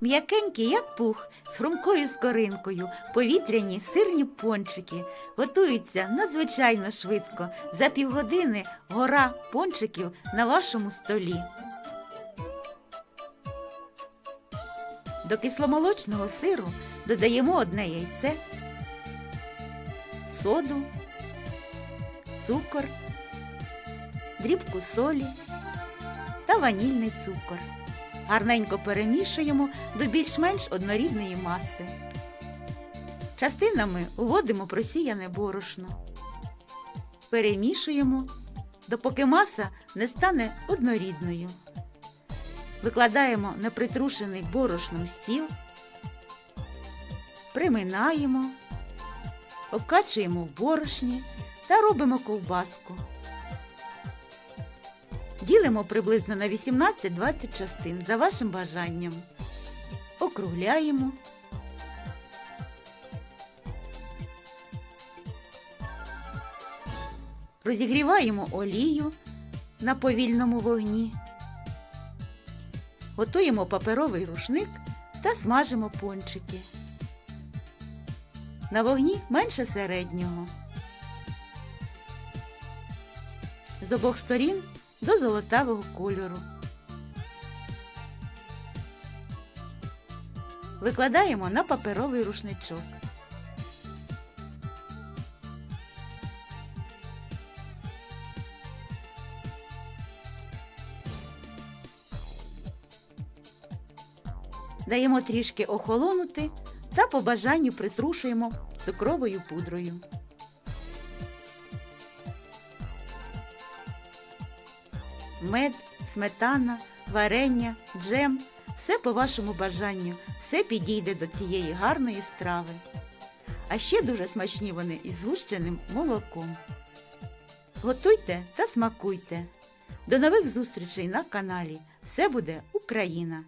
М'якенькі, як пух, з хрумкою скоринкою, повітряні сирні пончики. Готуються надзвичайно швидко. За півгодини гора пончиків на вашому столі. До кисломолочного сиру додаємо одне яйце, соду, цукор, дрібку солі та ванільний цукор. Гарненько перемішуємо до більш-менш однорідної маси. Частинами уводимо просіяне борошно. Перемішуємо, допоки маса не стане однорідною. Викладаємо на притрушений борошном стіл, приминаємо, обкачуємо в борошні та робимо ковбаску. Ділимо приблизно на 18-20 частин за вашим бажанням. Округляємо. Розігріваємо олію на повільному вогні. Готуємо паперовий рушник та смажимо пончики. На вогні менше середнього. З обох сторін до золотавого кольору. Викладаємо на паперовий рушничок. Даємо трішки охолонути та по бажанню притрушуємо цукровою пудрою. Мед, сметана, варення, джем все по вашому бажанню, все підійде до цієї гарної страви. А ще дуже смачні вони із згущеним молоком. Готуйте та смакуйте. До нових зустрічей на каналі. Все буде Україна!